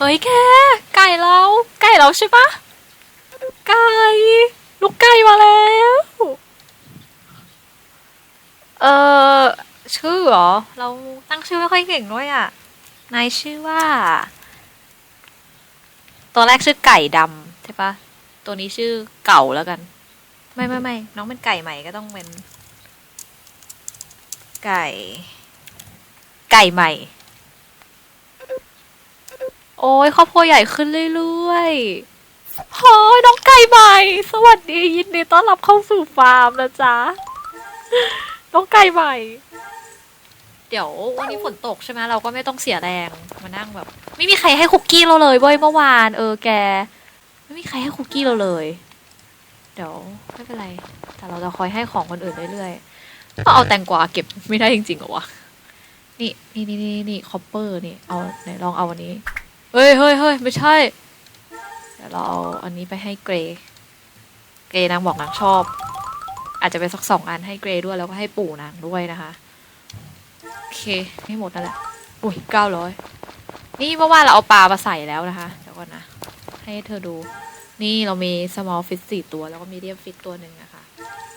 เฮ้ยแกไก่เรา ไก่เราใช่ปะไก่ลูกไก่มาแล้ว เออชื่อเหรอ เราตั้งชื่อไม่ค่อยเก่งด้วยอะ นายชื่อว่า ตัวแรกชื่อไก่ดำใช่ปะตัวนี้ชื่อเก่าแล้วกัน ไม่ไม่ไม่น้องเป็นไก่ใหม่ก็ต้องเป็น ไก่ ไก่ใหม่ โอ้ยครอบครัวใหญ่ขึ้นเรื่อยๆโอ้ยน้องไก่ใหม่ สวัสดียินดีต้อนรับเข้าสู่ฟาร์มนะจ๊ะ น้องไก่ใหม่ เดี๋ยววันนี้ฝนตกใช่ไหมเราก็ไม่ต้องเสียแรงมานั่งแบบ ไม่มีใครให้คุกกี้เราเลยเว้ยเมื่อวาน เออแก ไม่มีใครให้คุกกี้เราเลย เดี๋ยวไม่เป็นไร แต่เราจะคอยให้ของคนอื่นเรื่อยๆก็เอาแตงกวาเก็บไม่ได้จริงๆเหรอวะนี่นี่นี่นี่นี่คอปเปอร์นี่เอาไหนลองเอาอันนี้ เฮ้ยเฮ้ยเฮ้ยไม่ใช่ เดี๋ยวเราเอาอันนี้ไปให้เกรย์เกรย์นางบอกนางชอบ อาจจะเป็นสักสองอันให้เกรย์ด้วยแล้วก็ให้ปู่นางด้วยนะคะโอเคให้หมดนั่นแหละอุ้ยเก้าร้อยนี่เมื่อวานเราเอาปลามาใส่แล้วนะคะเดี๋ยวก่อนนะ ให้เธอดู นี่เรามี small fish สี่ตัวแล้วก็ medium fish ตัวหนึ่งนะคะ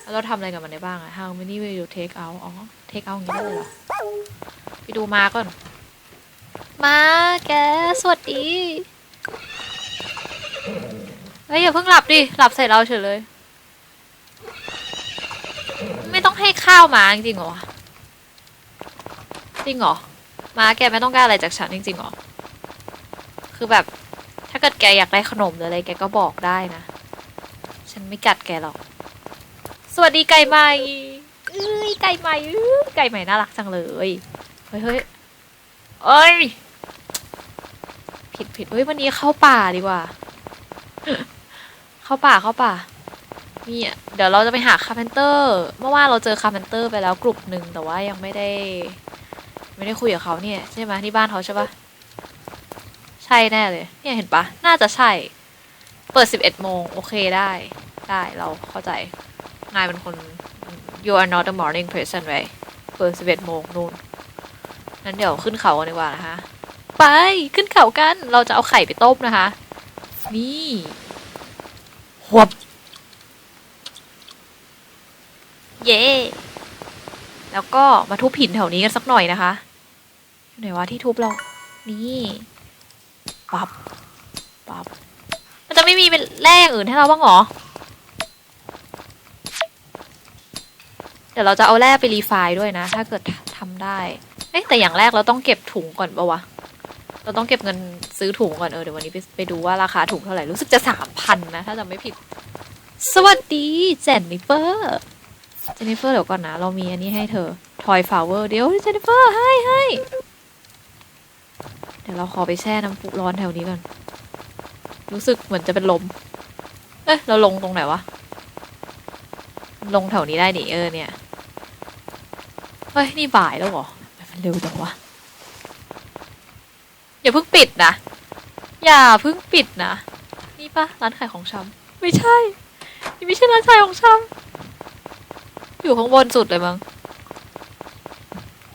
แล้วเราทำอะไรกับมันได้บ้างอะ how many will you take out อ๋อ take out อย่างนี้ได้เลยเหรอ ไปดูมาก่อน มาแกสวัสดีเฮ้ยอย่าเพิ่งหลับดิ หลับใส่เราเฉยเลย ไม่ต้องให้ข้าวหมาจริงเหรอจริงเหรอมาแกไม่ต้องการอะไรจากฉันจริงๆเหรอคือแบบ ถ้าเกิดแกอยากได้ขนมหรืออะไรแกก็บอกได้นะ ฉันไม่กัดแกหรอก สวัสดีไก่ใหม่เอ้ยไก่ใหม่เอ้ยไก่ใหม่น่ารักจังเลย เฮ้ยเฮ้ย เอ้ย ผิดผิดเฮ้ยวันนี้เข้าป่าดีกว่า เข้าป่าเข้าป่านี่เดี๋ยวเราจะไปหาคาร์เพนเตอร์ เมื่อวานเราเจอคาร์เพนเตอร์ไปแล้วกลุ่มหนึ่งแต่ว่ายังไม่ได้ ไม่ได้คุยกับเขาเนี่ยใช่ไหมที่บ้านเขาใช่ปะใช่แน่เลย เนี่ยเห็นปะน่าจะใช่ เปิดสิบเอ็ดโมงโอเคได้ได้เราเข้าใจ นายเป็นคน you are not a morning person right เปิดสิบเอ็ดโมงนู่น นั้นเดี๋ยวขึ้นเขากันดีกว่านะคะ ไปขึ้นเขากัน เราจะเอาไข่ไปต้มนะคะ นี่หวบเย่แล้วก็มาทุบหินแถวนี้กันสักหน่อยนะคะอยู่ไหนวะที่ทุบเรา นี่ปับปับมันจะไม่มีเป็นแร่อย่างอื่นให้เราบ้างเหรอ เดี๋ยวเราจะเอาแร่ไปรีไฟล์ด้วยนะ ถ้าเกิดทำได้ เอ๊ะแต่อย่างแรกเราต้องเก็บถุงก่อนปะวะ เราต้องเก็บเงินซื้อถุงก่อนเออเดี๋ยววันนี้ไปไปดูว่าราคาถุงเท่าไหร่รู้สึกจะสามพันนะ ถ้าจำไม่ผิด สวัสดีเจนนิเฟอร์เจนนิเฟอร์เดี๋ยวก่อนนะ เรามีอันนี้ให้เธอทอยฟลาวเวอร์เดี๋ยวเจนนิเฟอร์ให้ให้เดี๋ยวเราขอไปแช่น้ำพุร้อนแถวนี้ก่อน รู้สึกเหมือนจะเป็นลม เอ๊ะเราลงตรงไหนวะ ลงแถวนี้ได้ดิเออเนี่ย เฮ้ย นี่บ่ายแล้วเหรอ เร็วจังวะอย่าเพิ่งปิดนะ อย่าเพิ่งปิดนะ นี่ปะร้านขายของชำไม่ใช่นี่ไม่ใช่ร้านขายของชำอยู่ข้างบนสุดเลยมั้ง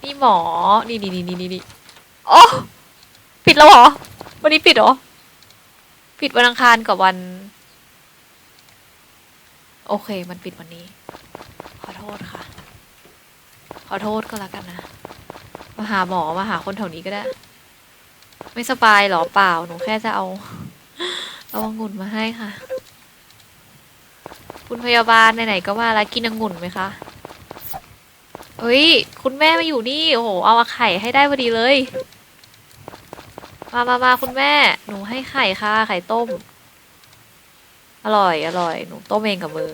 นี่หมอ นี่นี่นี่นี่นี่นี่โอ้ปิดแล้วเหรอ วันนี้ปิดเหรอ ปิดวันอังคารกับวัน โอเค มันปิดวันนี้ ขอโทษค่ะ ขอโทษก็แล้วกันนะ มาหาหมอมาหาคนแถวนี้ก็ได้ ไม่สบายหรอเปล่าหนูแค่จะเอา เอาองุ่นมาให้ค่ะ คุณพยาบาลไหนๆก็มาแล้วกินองุ่นไหมคะเฮ้ย คุณแม่มาอยู่นี่ โอ้โห เอามาไข่ให้ได้พอดีเลย มามามาคุณแม่ หนูให้ไข่ค่ะ ไข่ต้ม อร่อย อร่อย หนูต้มเองกับมือ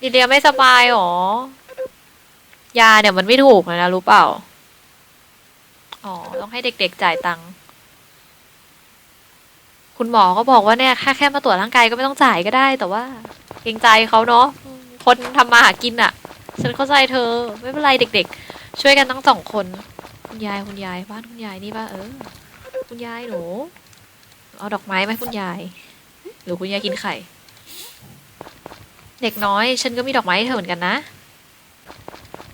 ดีเดียไม่สบายหรอ ยาเนี่ยมันไม่ถูกเลยนะรู้เปล่า อ๋อ ต้องให้เด็กๆจ่ายตังค์ คุณหมอก็บอกว่าเนี่ยแค่แค่มาตรวจร่างกายก็ไม่ต้องจ่ายก็ได้ แต่ว่า เกรงใจเขาเนาะ คนทำมาหากินอะ่ะ ฉันเข้าใจเธอ ไม่เป็นไรเด็ก ๆ ช่วยกันทั้งสองคน คุณยายคุณยายบ้านคุณยายนี่ป่ะเออ คุณยายหนู เอาดอกไม้ไหมคุณยาย หรือคุณยายกินไข่ เด็กน้อย ฉันก็มีดอกไม้ให้เธอเหมือนกันนะ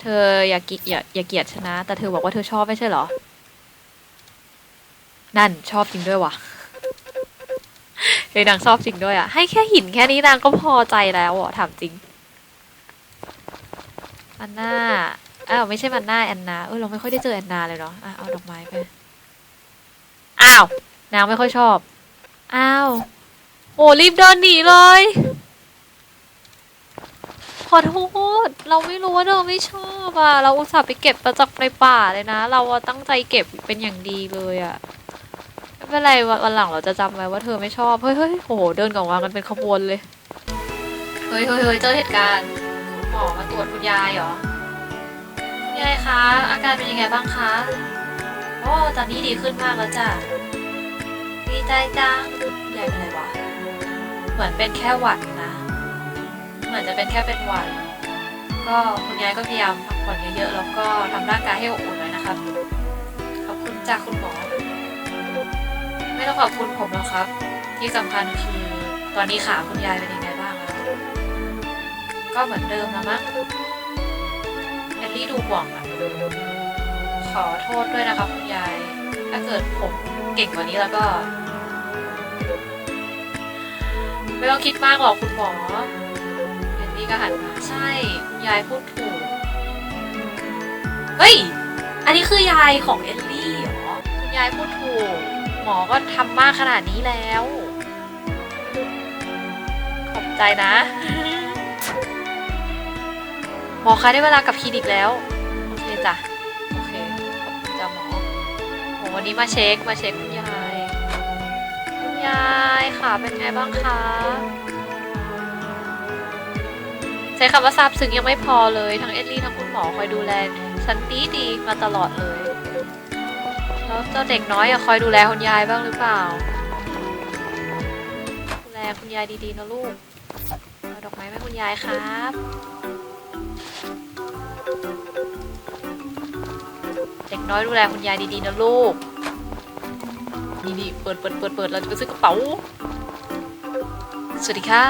เธออย่ากิอย่าอย่าเกลียดฉันะ แต่เธอบอกว่าเธอชอบไม่ใช่เหรอ นั่นชอบจริงด้วยวะเฮ้ยนางชอบจริงด้วยอะ ให้แค่หินแค่นี้นางก็พอใจแล้วอะถามจริงมันหน้าอ้าวไม่ใช่มันหน้าแอนนา เออเราไม่ค่อยได้เจอแอนนาเลยเนาะอะเอาดอกไม้ไป อ้าว นางไม่ค่อยชอบ อ้าว โอ้รีบเดินหนีเลย อโทษ เราไม่รู้ว่าเธอไม่ชอบอะ เราอุตส่าห์ไปเก็บมาจากในป่าเลยนะ เราอะตั้งใจเก็บเป็นอย่างดีเลยอะ ไม่เป็นไรวันวันหลังเราจะจำไว้ว่าเธอไม่ชอบ เฮ้ยเฮ้ยโอ้โหเดินกล่องวางกันเป็นขบวนเลย เฮ้ยเฮ้ยเฮ้ยเจอเหตุการณ์หมอมาตรวจคุณยายเหรอ คุณยายคะ อาการเป็นยังไงบ้างคะ โอ้ ตอนนี้ดีขึ้นมากแล้วจ้ะดีใจจังยายเป็นไรวะ เหมือนเป็นแค่หวัดนะ เหมือนจะเป็นแค่เป็นหวัดก็คุณยายก็พยายามพักผ่อนเยอะๆ แล้วก็ทำร่างกายให้อบอุ่นหน่อยนะครับ ขอบคุณจากคุณหมอ ไม่ต้องขอบคุณผมหรอกครับ ที่สำคัญคือ ตอนนี้ขาคุณยายเป็นยังไงบ้างแล้วก็เหมือนเดิมนะมั้งแอลลี่ดูห่วงอะขอโทษด้วยนะครับคุณยาย ถ้าเกิดผมเก่งกว่านี้แล้วก็ ไม่ต้องคิดมากหรอกคุณหมอ ก็หันมาใช่คุณยายพูดถูก เฮ้ย อันนี้คือยายของเอลลี่เหรอคุณยายพูดถูก หมอก็ทำมากขนาดนี้แล้ว ขอบใจนะ หมอคะได้เวลากับคลินิกแล้ว โอเคจ้ะ โอเค ขอบคุณจ้ะหมอโหวันนี้มาเช็ค มาเช็คคุณยาย คุณยายค่ะ เป็นไงบ้างคะ ช้คำว่าซาบซึ้งยังไม่พอเลย ทั้งเอลลี่ทั้งคุณหมอคอยดูแลฉันดีดีมาตลอดเลย แล้วเจ้าเด็กน้อยอะคอยดูแลคุณยายบ้างหรือเปล่า ดูแลคุณยายดีๆนะลูกเอาดอกไม้ให้คุณยายครับเด็กน้อยดูแลคุณยายดีๆนะลูกนี่นี่เปิดเปิดเปิดเปิดเราจะไปซื้อกระเป๋า สวัสดีค่ะ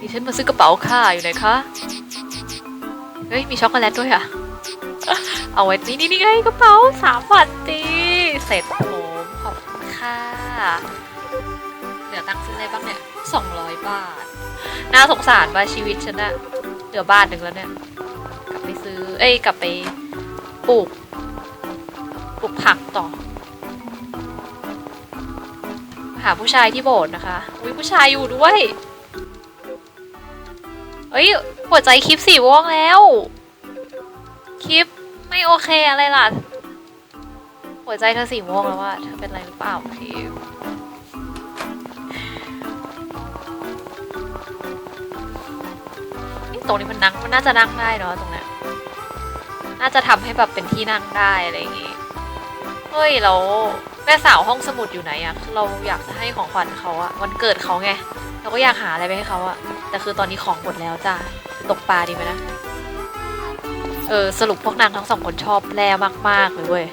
ดิฉันมาซื้อกระเป๋าค่ะอยู่ไหนคะ เฮ้ย มีช็อกโกแลตด้วยอะเอาไว้นี่นี่นี่ไงกระเป๋าสามบาทตีเสร็จผมขอบคุณค่ะเหลือตังค์ซื้ออะไรบ้างเนี่ยสองร้อยบาท น่าสงสารว่าชีวิตฉันอะเหลือบาทหนึ่งแล้วเนี่ย กลับไปซื้อ เอ้ย กลับไปปลูก ปลูกผักต่อ หาผู้ชายที่โบสถ์นะคะ อุ้ยผู้ชายอยู่ด้วย เอ้ยหัวใจคลิปสีม่วงแล้ว คลิปไม่โอเคอะไรล่ะ หัวใจเธอสีม่วงแล้วว่าเธอเป็นอะไรหรือเปล่าคลิปตรงนี้มันนั่งมันน่าจะนั่งได้เนาะตรงนี้น่าจะทำให้แบบเป็นที่นั่งได้อะไรอย่างงี้ เฮ้ยแล้วแม่สาวห้องสมุดอยู่ไหนอะเราอยากจะให้ของขวัญเขาอะวันเกิดเขาไง เราก็อยากหาอะไรไปให้เขาอะ แต่คือตอนนี้ของหมดแล้วจ้าตกปลาดีไหมนะ เออ สรุปพวกนางทั้งสองคนชอบแร่มาก ๆ เลยเว้ย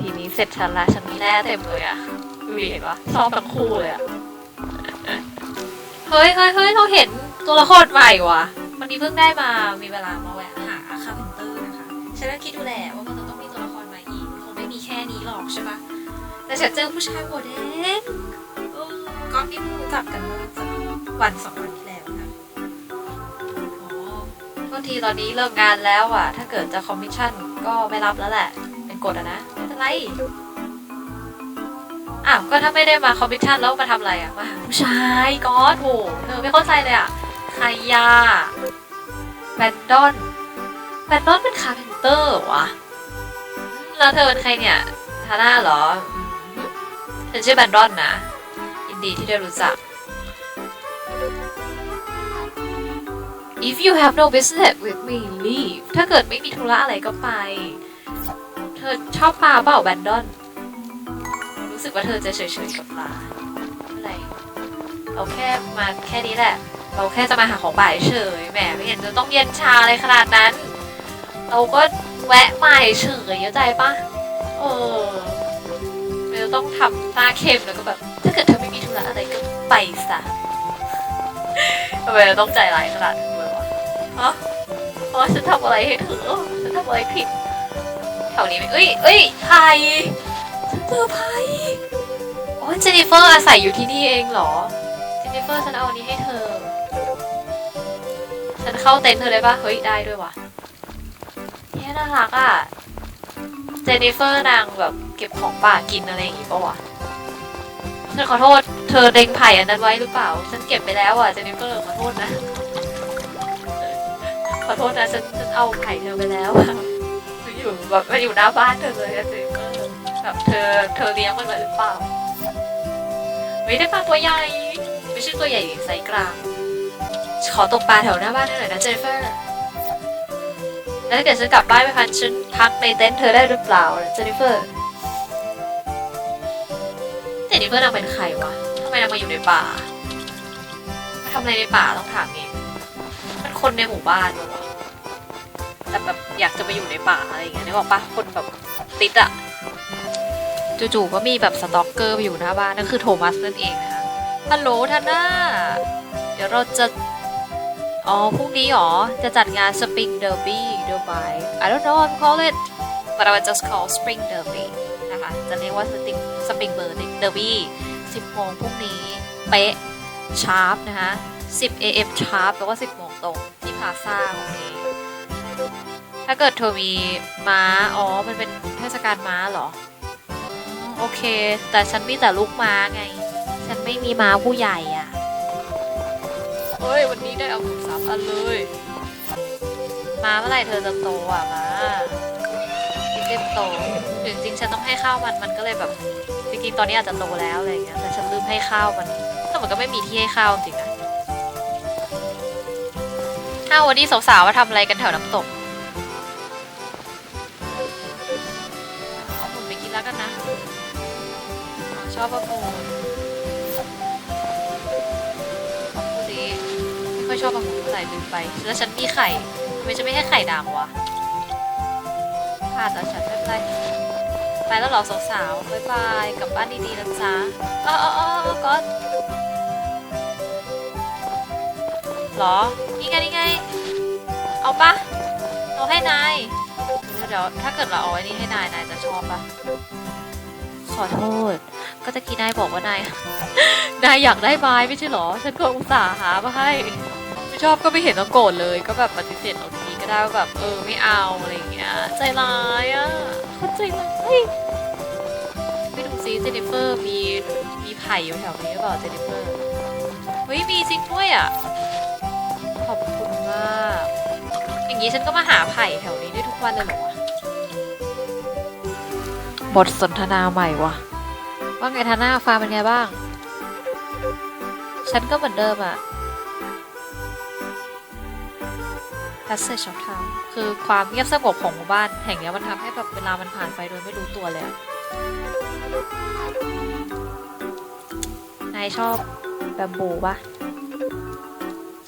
ทีนี้เสร็จฉันละฉันมีแร่เต็มเลยอะดูดิเห็นปะชอบทั้งคู่เลยอะเฮ้ยเฮ้ยเฮ้ยเราเห็นตัวละครใหม่ว่ะวันนี้เพิ่งได้มา มีเวลามาแวะหาคาเพนเตอร์นะคะ ฉันก็คิดดูแหละว่ามันจะต้องมีตัวละครใหม่อีก คงไม่มีแค่นี้หรอกใช่ปะแต่ฉันเจอผู้ชายหัวแดงก็ที่เพิ่งรู้จักกันเมื่อสัก วันสองวันที่แล้วนะอ๋อโทษทีตอนนี้เลิกงานแล้วอะ ถ้าเกิดจะคอมมิชชั่นก็ไม่รับแล้วแหละ เป็นกฎอะนะ ไม่เป็นไร อ้าว ก็ถ้าไม่ได้มาคอมมิชชั่นแล้วมาทำอะไรอะ มาหาผู้ชายก็โถเธอไม่เข้าใจเลยอะใครยาแบนดอนแบนดอนเป็นคาเพนเตอร์หรอวะแล้วเธอเป็นใครเนี่ย ทาน่าเหรออืมฉันชื่อแบนดอนนะ ยินดีที่ได้รู้จัก If you have no business with me leave ถ้าเกิดไม่มีธุระอะไรก็ไป เธอชอบปลาเปล่าแบนดอน รู้สึกว่าเธอจะเฉยๆกับปลาอะไรเราแค่มาแค่นี้แหละ เราแค่จะมาหาของบ่ายเฉยแหมไม่เห็นจะต้องเย็นชาอะไรขนาดนั้น เราก็แวะมาเฉยเข้าใจปะเออเราต้องทำตาเข้มแล้วก็แบบ ถ้าเกิดเธอไม่มีธุระอะไรก็ไปซะทำไมเราต้องใจร้ายขนาดนั้น ฮะเพราะว่าฉันทำอะไรให้เธอฉันทำอะไรผิดแถวนี้ไหมเอ้ยเอ้ยใครเซอไพรส์โอ้เจนนิเฟอร์อาศัยอยู่ที่นี่เองเหรอ เจนนิเฟอร์ฉันเอาอันนี้ให้เธอ ฉันเข้าเต็นท์เธอได้ปะเฮ้ยได้ด้วยว่ะเนี่ยน่ารักอะ เจนนิเฟอร์นางแบบเก็บของป่ากินอะไรอย่างงี้ปะวะฉันขอโทษ เธอเด็งไผ่อันนั้นไว้หรือเปล่า ฉันเก็บไปแล้วอะ เจนนิเฟอร์ขอโทษนะ ขอโทษนะฉันฉันเอาไผ่เธอไปแล้วอะมันอยู่แบบมันอยู่หน้าบ้านเธอเลยอะเจนนิเฟอร์แบบเธอเธอเลี้ยงมันไว้หรือเปล่าไม่ได้ปลาตัวใหญ่ไม่ใช่ตัวใหญ่ไซส์กลาง ขอตกปลาแถวหน้าบ้านได้หน่อยนะเจนนิเฟอร์ แล้วถ้าเกิดฉันกลับบ้านไม่พันฉันพักในเต็นท์เธอได้หรือเปล่าเจนนิเฟอร์เจนนิเฟอร์นางเป็นใครวะทำไมนางมาอยู่ในป่ามาทำอะไรในป่าต้องถามเอง คนในหมู่บ้าน แต่แบบอยากจะมาอยู่ในป่าอะไรอย่างเงี้ยนึกออกปะคนแบบติดอะจู่ๆก็มีแบบสต็อกเกอร์ไปอยู่หน้าบ้านนั่นคือโทมัสนั่นเองนะคะฮัลโหลทันน่าเดี๋ยวเราจะ อ๋อพรุ่งนี้หรอ จะจัดงาน Spring Derby Dubai I don't know what to call it but I will just call Spring Derby นะคะ จะเรียกว่า Spring Spring Derby 10โมงพรุ่งนี้ เป๊ะ ชาร์ปนะคะ 10 AM ชาร์ปแปลว่า 10โมง ตรงที่พาซ่าของนี้ ถ้าเกิดเธอมีม้า อ๋อ มันเป็นเทศกาลม้าเหรออืมโอเค แต่ฉันมีแต่ลูกม้าไง ฉันไม่มีม้าผู้ใหญ่อะเฮ้ย วันนี้ได้เอาหมูสามอันเลยมาเมื่อไหร่เธอจะโตอะมากินเต็มโตถึงจริงๆฉันต้องให้ข้าวมันมันก็เลยแบบจริงๆตอนนี้อาจจะโตแล้วอะไรอย่างเงี้ยแต่ฉันลืมให้ข้าวมันแต่มันก็ไม่มีที่ให้ข้าวจริงๆนะ ถ้าวันนี้สาวๆมาทำอะไรกันแถวน้ำตกเอาหมุนไปกินแล้วกันนะอ๋อชอบปะมูนพูดดีไม่ค่อยชอบปลาหมูเท่าไหร่ลืมไป แล้วฉันมีไข่ทำไมจะไม่ให้ไข่ด่างวะพลาดแล้วฉันไม่เป็นไรไปแล้วเหรอสาวๆบ๊ายบายกลับบ้านดีๆนะจ๊ะอ๋ออ๋ออ๋อก็ หรอ นี่ไงนี่ไง เอาปะเอาให้นาย เดี๋ยวเดี๋ยวถ้าเกิดเราเอาไอ้นี่ให้นายนายจะชอบปะขอโทษ ก็ตะกี้นายบอกว่านาย นายอยากได้ไม้ไม่ใช่เหรอ ฉันก็อุตส่าห์หามาให้ ไม่ชอบก็ไม่เห็นต้องโกรธเลย ก็แบบปฏิเสธเอาทีก็ได้ว่าแบบเออไม่เอาอะไรอย่างเงี้ย ใจร้ายอะคนใจร้ายไม่ดูซิเจนนิเฟอร์มีมีไผ่อยู่แถวนี้หรือเปล่าเจนนิเฟอร์ เฮ้ยมีจริงด้วยอะ อบคุณมากอย่างนี้ฉันก็มาหาไผ่แถวนี้ได้ทุกวันเลยเหรอวะบทสนทนาใหม่วะว่าไงทาน่าฟาร์มเป็นไงบ้าง ฉันก็เหมือนเดิมอะ Passage of Time คือความเงียบสงบของหมู่บ้าน แห่งเนี้ยมันทำให้แบบเวลามันผ่านไปโดยไม่รู้ตัวเลยอะนายชอบแบมบูปะ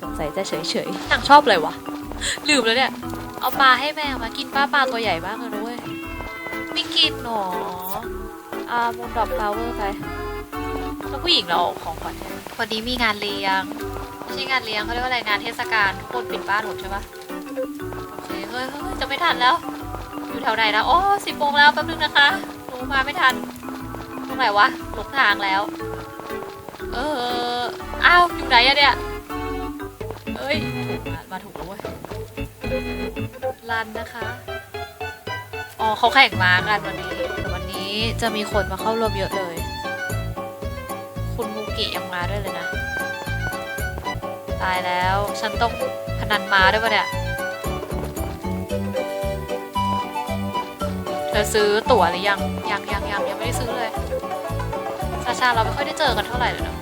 สงสัยจะเฉยๆนางชอบเลยวะ ลืมแล้วเนี่ย เอาปลาให้แมวมากินป้าปลาตัวใหญ่มากเลยด้วยไม่กินหนออ่ามูนดรอปฟลาเวอร์ไปแล้วผู้หญิงเราเอาของขวัญให้วันนี้มีงานเลี้ยงไม่ใช่งานเลี้ยงเขาเรียกว่าอะไรงานเทศกาลทุกคนปิดบ้านหมดใช่ปะโอเคเฮ้ยเฮ้ยจะไม่ทันแล้ว อยู่แถวไหนนะโอ้สิบโมงแล้วแป๊บนึงนะคะหนูมาไม่ทันตรงไหนวะหลงทางแล้ว เอออ้าวอยู่ไหนอะเนี่ยเอ้ย มาถูกแล้วเว้ยรันนะคะ อ๋อเขาแข่งม้ากันวันนี้แต่วันนี้จะมีคนมาเข้าร่วมเยอะเลย คุณมูกิยังมาด้วยเลยนะ ตายแล้ว ฉันต้องพนันม้าด้วยปะเนี่ย เธอซื้อตั๋วหรือยัง ยังยังยังยังไม่ได้ซื้อเลยชาชาเราไม่ค่อยได้เจอกันเท่าไหร่เลยเนาะ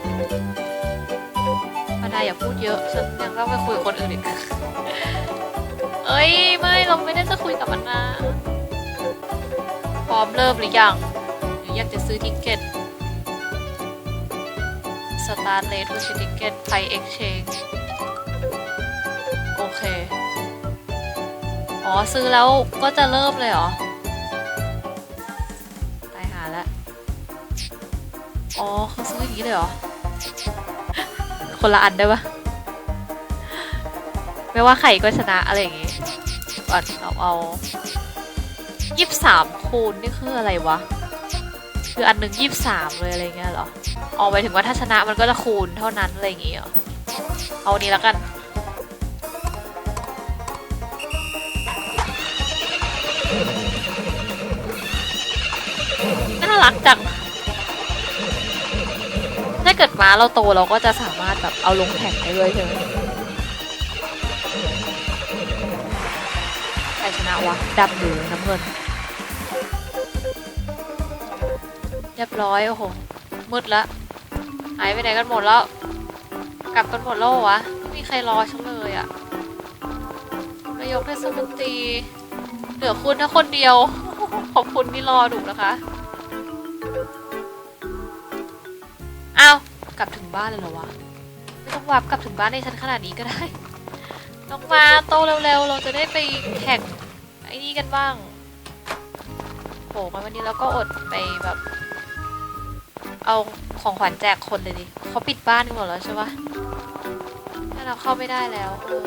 าดาอย่าพูดเยอะ ฉันยังต้องไปคุยกับคนอื่นอีกเอ้ย ไม่เราไม่ได้จะคุยกับมันนะพร้อมเริ่มหรือยังหรืออยากจะซื้อทิกเก็ตสตาร์เลทซื้อทิกเก็ตไทยเอ็กช n น e โอเค อ๋อ ซื้อแล้วก็จะเริ่มเลยเหรอตายหาแล้ว อ๋อเขาซื้ออย่างนี้เลยเหรอ คนละอันได้ปะไม่ว่าใครก็ชนะอะไรอย่างงี้ก่อนเราเอายี่สิบสามคูณนี่คืออะไรวะ คืออันหนึ่งยี่สามเลยอะไรเงี้ยหรอเอาไปถึงว่าถ้าชนะมันก็จะคูณเท่านั้นอะไรอย่างเงี้ยเหรอเอานี้แล้วกันน่ารักจัง ม้าเราโตเราก็จะสามารถแบบเอาลงแข่งได้ด้วยใช่ไหมใครชนะวะดำหรือน้ำเงิน เรียบร้อยโอ้โหมืดละหายไปไหนกันหมดแล้ว กลับกันหมดแล้วเหรอวะไม่มีใครรอฉันเลยอะนายกเทศมนตรีเหลือคุณแค่คนเดียวขอบคุณที่รอดูนะคะ งบ้านเลยเหรอวะ ไม่ต้องวับกลับถึงบ้านในฉันขนาดนี้ก็ได้ น้องมาโตเร็วๆ เราจะได้ไปแข่งไอ้นี่กันบ้างโหมาวันนี้เราก็อดไปแบบ เอาของขวัญแจกคนเลยดิเขาปิดบ้านกันหมดแล้วใช่ปะถ้าเราเข้าไม่ได้แล้วเออ